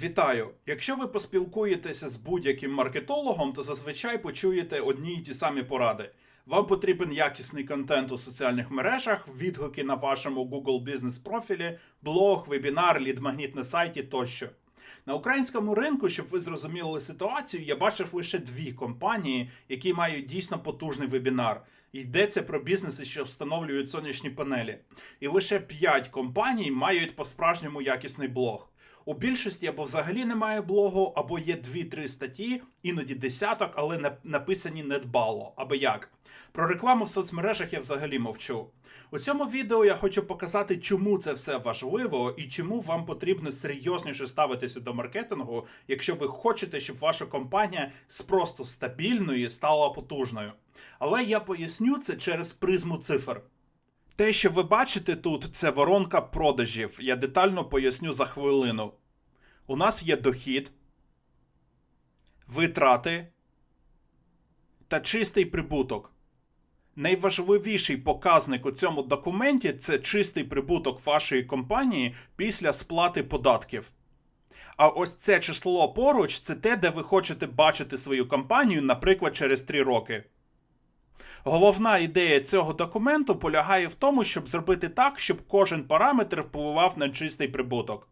Вітаю! Якщо ви поспілкуєтеся з будь-яким маркетологом, то зазвичай почуєте одні й ті самі поради. Вам потрібен якісний контент у соціальних мережах, відгуки на вашому Google бізнес профілі, блог, вебінар, лідмагніт на сайті тощо. На українському ринку, щоб ви зрозуміли ситуацію, я бачив лише дві компанії, які мають дійсно потужний вебінар. Йдеться про бізнеси, що встановлюють сонячні панелі. І лише 5 компаній мають по-справжньому якісний блог. У більшості або взагалі немає блогу, або є 2-3 статті, іноді десяток, але на- написані недбало. Або як. Про рекламу в соцмережах я взагалі мовчу. У цьому відео я хочу показати, чому це все важливо і чому вам потрібно серйозніше ставитися до маркетингу, якщо ви хочете, щоб ваша компанія з просто стабільної стала потужною. Але я поясню це через призму цифр. Те, що ви бачите тут, це воронка продажів. Я детально поясню за хвилину. У нас є дохід, витрати та чистий прибуток. Найважливіший показник у цьому документі це чистий прибуток вашої компанії після сплати податків. А ось це число поруч це те, де ви хочете бачити свою компанію, наприклад, через 3 роки. Головна ідея цього документу полягає в тому, щоб зробити так, щоб кожен параметр впливав на чистий прибуток.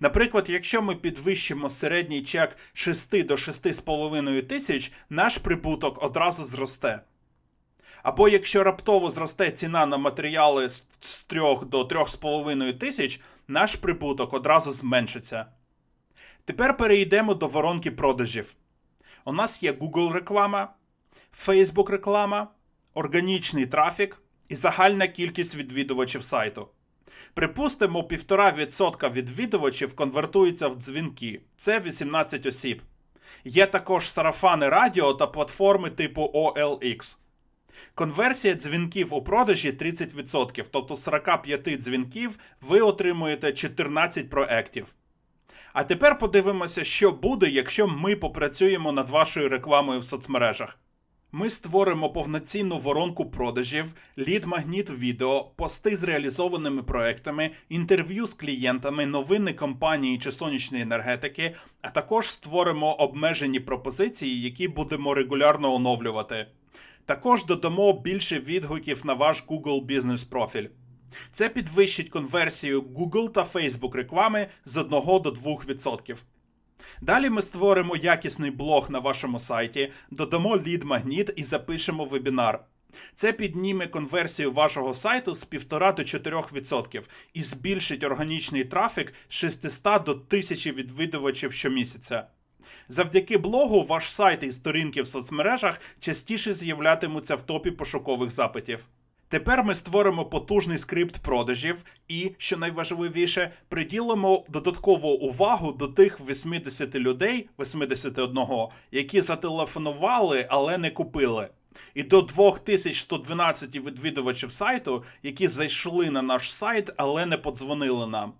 Наприклад, якщо ми підвищимо середній чек 6 до 6,5 тисяч, наш прибуток одразу зросте. Або якщо раптово зросте ціна на матеріали з з 3 до 3,5 тисяч, наш прибуток одразу зменшиться. Тепер перейдемо до воронки продажів. У нас є Google реклама, Facebook реклама, органічний трафік і загальна кількість відвідувачів сайту. Припустимо, 1,5% відвідувачів конвертуються в дзвінки. Це 18 осіб. Є також сарафани радіо та платформи типу OLX. Конверсія дзвінків у продажі 30%, тобто з 45 дзвінків ви отримуєте 14 проєктів. А тепер подивимося, що буде, якщо ми попрацюємо над вашою рекламою в соцмережах. Ми створимо повноцінну воронку продажів, лід-магніт відео, пости з реалізованими проектами, інтерв'ю з клієнтами, новини компанії чи сонячної енергетики, а також створимо обмежені пропозиції, які будемо регулярно оновлювати. Також додамо більше відгуків на ваш Google бізнес профіль. Це підвищить конверсію Google та Facebook реклами з 1 до 2%. Далі ми створимо якісний блог на вашому сайті, додамо лід-магніт і запишемо вебінар. Це підніме конверсію вашого сайту з 1,5 до 4% і збільшить органічний трафік з 600 до 1000 відвідувачів щомісяця. Завдяки блогу ваш сайт і сторінки в соцмережах частіше з'являтимуться в топі пошукових запитів. Тепер ми створимо потужний скрипт продажів і, що найважливіше, приділимо додаткову увагу до тих 80 людей, 81, які зателефонували, але не купили. І до 2112 відвідувачів сайту, які зайшли на наш сайт, але не подзвонили нам.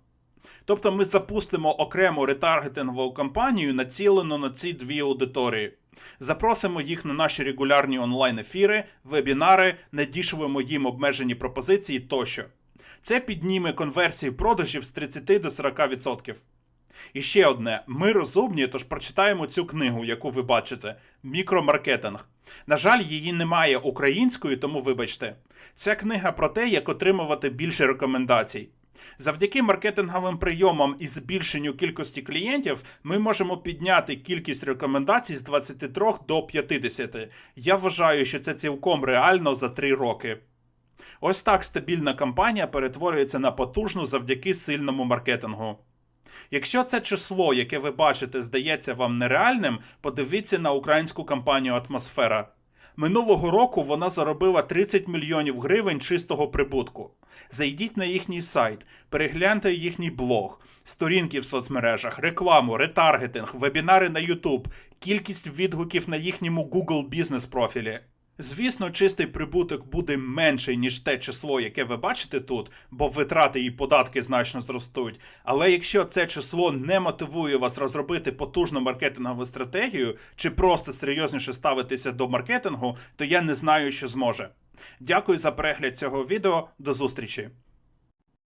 Тобто ми запустимо окрему ретаргетингову кампанію, націлену на ці дві аудиторії. Запросимо їх на наші регулярні онлайн-ефіри, вебінари, надішлемо їм обмежені пропозиції тощо. Це підніме конверсію продажів з 30 до 40%. І ще одне: ми розумні, тож прочитаємо цю книгу, яку ви бачите: Мікромаркетинг. На жаль, її немає українською, тому вибачте. Ця книга про те, як отримувати більше рекомендацій. Завдяки маркетинговим прийомам і збільшенню кількості клієнтів ми можемо підняти кількість рекомендацій з 23 до 50. Я вважаю, що це цілком реально за 3 роки. Ось так стабільна кампанія перетворюється на потужну завдяки сильному маркетингу. Якщо це число, яке ви бачите, здається вам нереальним, подивіться на українську кампанію Атмосфера. Минулого року вона заробила 30 мільйонів гривень чистого прибутку. Зайдіть на їхній сайт, перегляньте їхній блог, сторінки в соцмережах, рекламу, ретаргетинг, вебінари на YouTube, кількість відгуків на їхньому Google бізнес профілі. Звісно, чистий прибуток буде менший, ніж те число, яке ви бачите тут, бо витрати і податки значно зростуть. Але якщо це число не мотивує вас розробити потужну маркетингову стратегію чи просто серйозніше ставитися до маркетингу, то я не знаю, що зможе. Дякую за перегляд цього відео. До зустрічі!